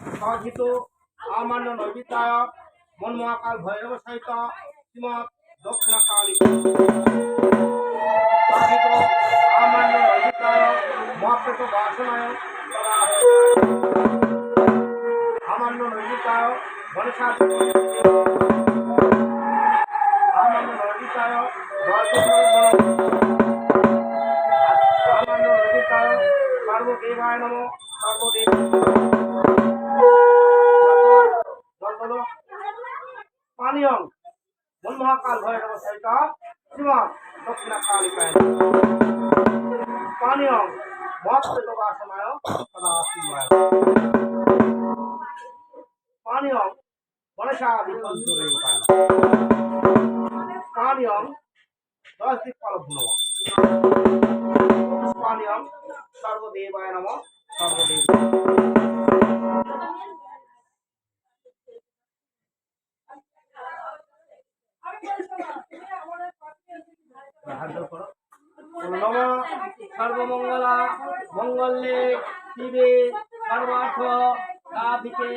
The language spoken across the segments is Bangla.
আমান্য নৈবিতায় মন্মহাকাল ভৈরব সহিত শ্রীমৎ দক্ষিণ কালী সহিত আমান্য নৈবিতায় মহাপ্রেত বাসনায় তথা আমান্য নৈবিতায় গণেশা আমান্য নৈবিতায় আমান্য নৈবিতায় সর্বদেবায় নম। সর্বদেব জল পানীয়ং মন্মহাকাল ভৈরব সহিত শ্রীমান দক্ষিণ কালিকায় পানীয়ং মহাপ্রেত বাসনায় সদা শিবায় পানীয়ং গণেশাদি পঞ্চদেবতায় পানীয়ং দশ দিক পালক নম পানীয়ং সর্বদেবায় নম সর্বদেব হাত করো। নম সর্বমঙ্গলা মঙ্গলে শিবে সর্বার্থ সাধিকে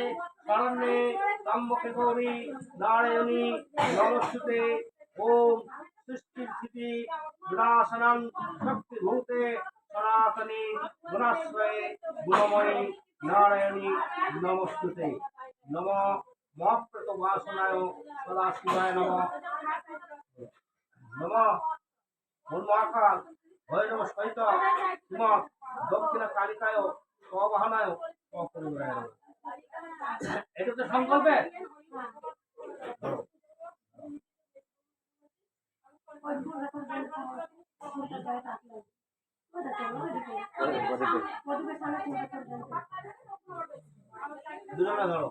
শরণ্যে ত্রম্বকে গৌরী নারায়ণী নমস্তুতে ওম সৃষ্টি স্থিতি বিনাশনং শক্তিভূতে সনাতনী গুণাশ্রয়ে গুণময়ী নারায়ণী নমস্তুতে। নম মহাপ্রত বাসনায় সদা শিবায় নম নম মন্মাকাল ভৈরব সহিত শ্রীমৎ দক্ষিণ কালিকায় স্ববাহনায় এটা তো সংকল্পে? দুজনে ধরো।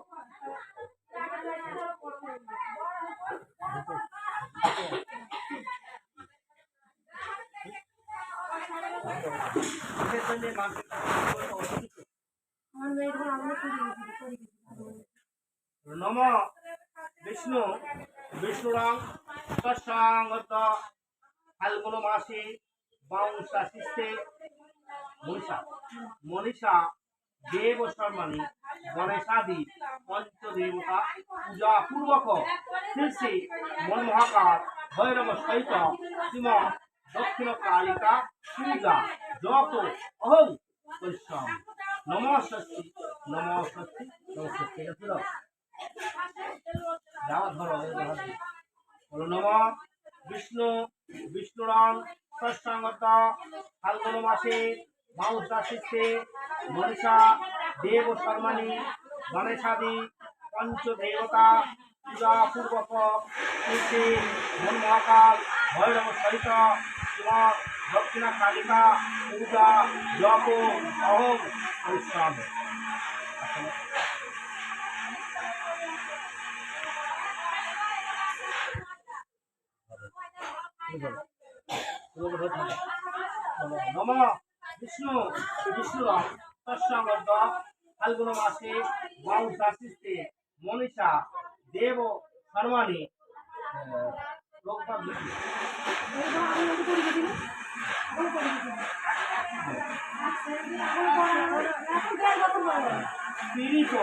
নম বিষ্ণু, বিষ্ণুরাম তৎসাঙ্গত ফাল্গুন মাসে বাউংসা শিষ্টে মনীষা মনীষা দেব শর্মাণী, গণেশাদি, পঞ্চদেবতা, পূজা পূর্বক শ্রী শ্রী মনমহাকাল ভৈরব সহিত শ্রীম দক্ষিণ কালিকা পূজা যত অহং পরিশ্রম। নম ষষ্ঠী নম ষষ্ঠী নম ষষ্ঠী নম, বিষ্ণু, বিষ্ণুরাম, সৎসঙ্গত, ফাল্গুন মাসে মাউস রাশিতে মনীষা, দেব শর্মাণী, গণেশাদি, পঞ্চদেবতা, পূজা পূর্বক শ্রী মহাকাল ভৈরব সহিত দক্ষিণা কালিকা পূজা জপ অহম পরিশ্রম নম বিষ্ণু, বিষ্ণুরাম তৎসঙ্গত ফাল্গুন মাসে রাশিতে মনীষা, দেব পীড়িত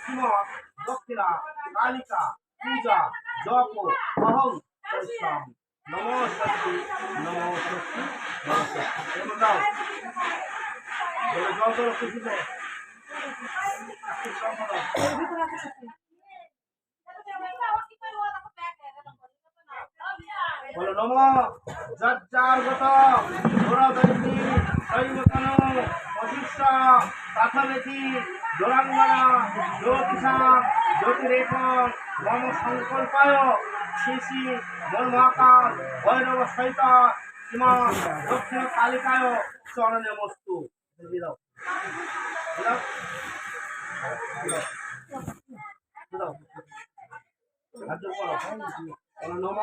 শ্রীমৎ দক্ষিণা কালিকা পূজা, জপ অহং পরিশ্রম নম শক্তি নম শক্তি নম শক্তি জল জল খুশিতে বলো, নম। যজ্জার্গত ঘোরদৈনী শৈবতন অশিষ্য পাথলেতি জোরাঙ্গনা, জ্যোতিষা জ্যোতিরেখন মম সংকল্পায় শ্রী শ্রী মনমহাকাল ভৈরব সহিত সীমা, দক্ষিণ কালিকায় চরণে দিয়ে দাও। নম।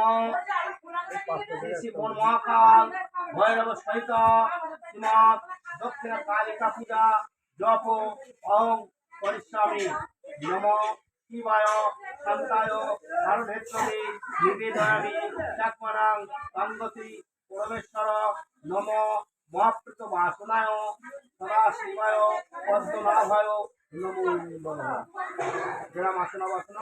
মন মহাকাল ভৈরব সহিত, শ্রীমৎ দক্ষিণ কালিকা পূজা, জপ পরিশ্রমী নম শিবায়, শান্তায় কারণেশ্বরী নিবেদয়ামি, চাকমানাং গঙ্গতি পরমেশ্বর, নম মহাপ্রীত বাসনায় সদা শিবায় পদ্মনাভায়, নমো আসনা বাসনা